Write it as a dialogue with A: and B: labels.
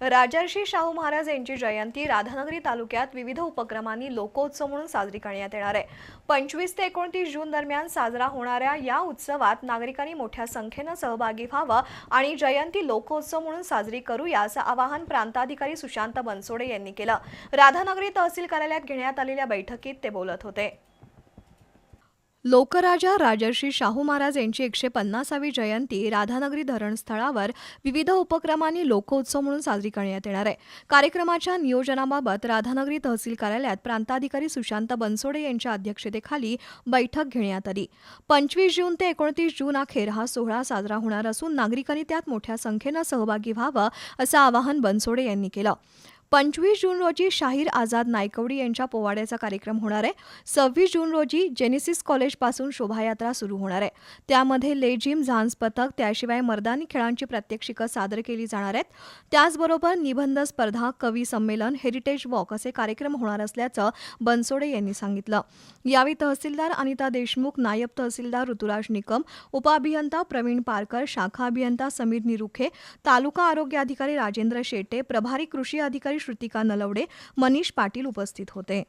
A: राजर्षी शाहू महाराज यांची जयंती राधानगरी तालुक्यात विविध उपक्रमांनी लोकोत्सव म्हणून साजरी करण्यात येणार आहे. पंचवीस ते एकोणतीस जून दरम्यान साजरा होणाऱ्या या उत्सवात नागरिकांनी मोठ्या संख्येनं सहभागी व्हावं आणि जयंती लोकोत्सव म्हणून साजरी करूया असं आवाहन प्रांताधिकारी सुशांत बनसोडे यांनी केलं. राधानगरी तहसील कार्यालयात घेण्यात आलेल्या बैठकीत ते बोलत होते. लोकराजा राजर्षी शाहू महाराज यांची एकशे पन्नासावी जयंती राधानगरी धरणस्थळावर विविध उपक्रमांनी लोकोत्सव म्हणून साजरी करण्यात येणार आहे. कार्यक्रमाच्या नियोजनाबाबत राधानगरी तहसील कार्यालयात प्रांताधिकारी सुशांत बनसोडे यांच्या अध्यक्षतेखाली बैठक घेण्यात आली. पंचवीस जून ते एकोणतीस जून अखेर हा सोहळा साजरा होणार असून नागरिकांनी त्यात मोठ्या संख्येनं सहभागी व्हावं असं आवाहन बनसोडे यांनी केलं. पंचवीस जून रोजी शाहीर आझाद नायकवडी यांच्या पोवाड्याचा कार्यक्रम होणार आहे. सव्वीस जून रोजी जेनेसिस कॉलेजपासून शोभायात्रा सुरू होणार आहे. त्यामध्ये लेझिम झांज पथक त्याशिवाय मर्दानी खेळांची प्रात्यक्षिकं सादर केली जाणार आहेत. त्याचबरोबर निबंध स्पर्धा कवी संमेलन हेरिटेज वॉक असे कार्यक्रम होणार असल्याचं बनसोडे यांनी सांगितलं. यावेळी तहसीलदार अनिता देशमुख नायब तहसीलदार ऋतुराज निकम उपअभियंता प्रवीण पारकर शाखा अभियंता समीर निरुखे तालुका आरोग्य अधिकारी राजेंद्र शेटे प्रभारी कृषी अधिकारी श्रुतिका नलवडे मनीष पाटील उपस्थित होते.